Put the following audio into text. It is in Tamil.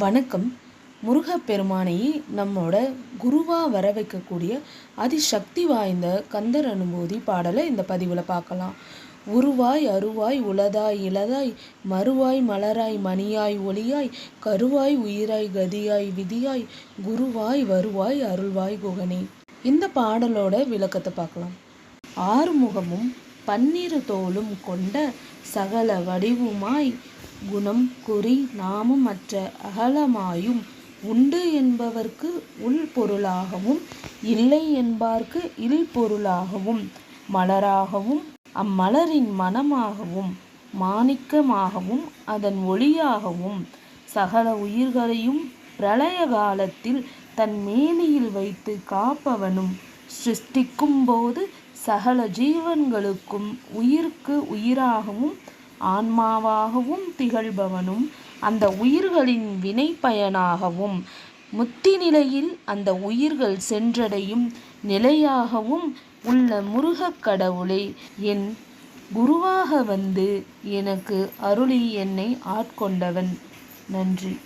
வணக்கம். முருகப்பெருமானை நம்மோட குருவா வர வைக்கக்கூடிய அதிசக்தி வாய்ந்த கந்தர் அனுபூதி பாடலை இந்த பதிவில் பார்க்கலாம். உருவாய் அருவாய் உளதாய் இளதாய் மறுவாய் மலராய் மணியாய் ஒளியாய் கருவாய் உயிராய் கதியாய் விதியாய் குருவாய் வருவாய் அருள்வாய் குகனே. இந்த பாடலோட விளக்கத்தை பார்க்கலாம். ஆறுமுகமும் பன்னிரு தோளும் கொண்ட சகல வடிவுமாய் குணம் குறி நாமும் மற்ற அகலமாயும் உண்டு என்பவர்க்கு உள் பொருளாகவும் இல்லை என்பார்க்கு இல் பொருளாகவும் மலராகவும் அம்மலரின் மனமாகவும் மாணிக்கமாகவும் அதன் ஒளியாகவும் சகல உயிர்களையும் பிரளய காலத்தில் தன் மேனியில் வைத்து காப்பவனும் சிருஷ்டிக்கும் போது சகல ஜீவன்களுக்கும் உயிருக்கு உயிராகவும் ஆன்மாவாகவும் திகழ்பவனும் அந்த உயிர்களின் வினை பயனாகவும் முத்தி நிலையில் அந்த உயிர்கள் சென்றடையும் நிலையாகவும் உள்ள முருகக் கடவுளை என் குருவாக வந்து எனக்கு அருளி என்னை ஆட்கொண்டவன். நன்றி.